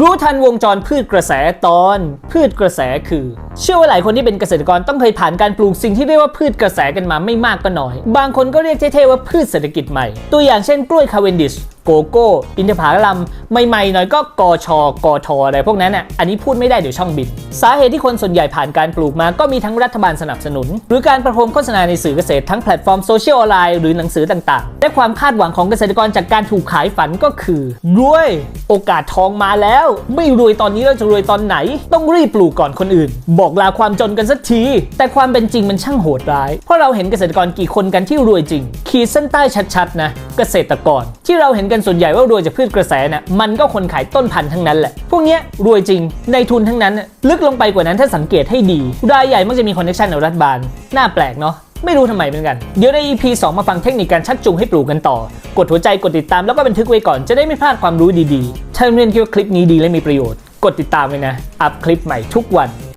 รู้ทันวงจรพืชกระแสตอนพืชกระแสคือ เชื่อว่าหลายคนที่เป็นเกษตรกรต้องเคยผ่านการปลูกสิ่งที่เรียกว่าพืชกระแสกันมาไม่มากก็น้อย บางคนก็เรียกเท่ๆว่าพืชเศรษฐกิจใหม่ ตัวอย่างเช่นกล้วยคาเวนดิชโกโก้ อินทผลัมใหม่ๆหน่อยก็กชกทอะไรพวกนั้นอะอันนี้พูดไม่ได้เดี๋ยวช่องบินสาเหตุที่คนส่วนใหญ่ผ่านการปลูกมาก็มีทั้งรัฐบาลสนับสนุน หรือการประโคมโฆษณาในสื่อเกษตรทั้งแพลตฟอร์มโซเชียลออนไลน์หรือหนังสือต่างๆ และความคาดหวังของเกษตรกรจากการถูกขายฝันก็คือรวยโอกาสทองมาแล้ว ไม่รวยตอนนี้เราจะรวยตอนไหน ต้องรีบปลูกก่อนคนอื่น บอกลาความจนกันสักที แต่ความเป็นจริงมันช่างโหดร้าย เพราะเราเห็นเกษตรกรกี่คนกันที่รวยจริง ขีดเส้นใต้ชัดๆนะเกษตรกร ที่เราเห็นกันส่วนใหญ่ว่ารวยจากพืชกระแสน่ะมันก็คนขายต้นพันธุ์ทั้งนั้นแหละ พวกเนี้ยรวยจริงในทุนทั้งนั้น ลึกลงไปกว่านั้นถ้าสังเกตให้ดี รายใหญ่มักจะมีคอนเนคชันกับรัฐบาล น่าแปลกเนาะไม่รู้ทำไมเหมือนกัน เดี๋ยวใน EP 2 มาฟังเทคนิคการชักจูงให้ปลูกกันต่อ กดหัวใจกดติดตามแล้วก็บันทึกไว้ก่อนจะได้ไม่พลาดความรู้ดีๆ ถ้าเรียนคิดว่าคลิปนี้ดีและมีประโยชน์ กดติดตามไว้นะ อัพคลิปใหม่ทุกวัน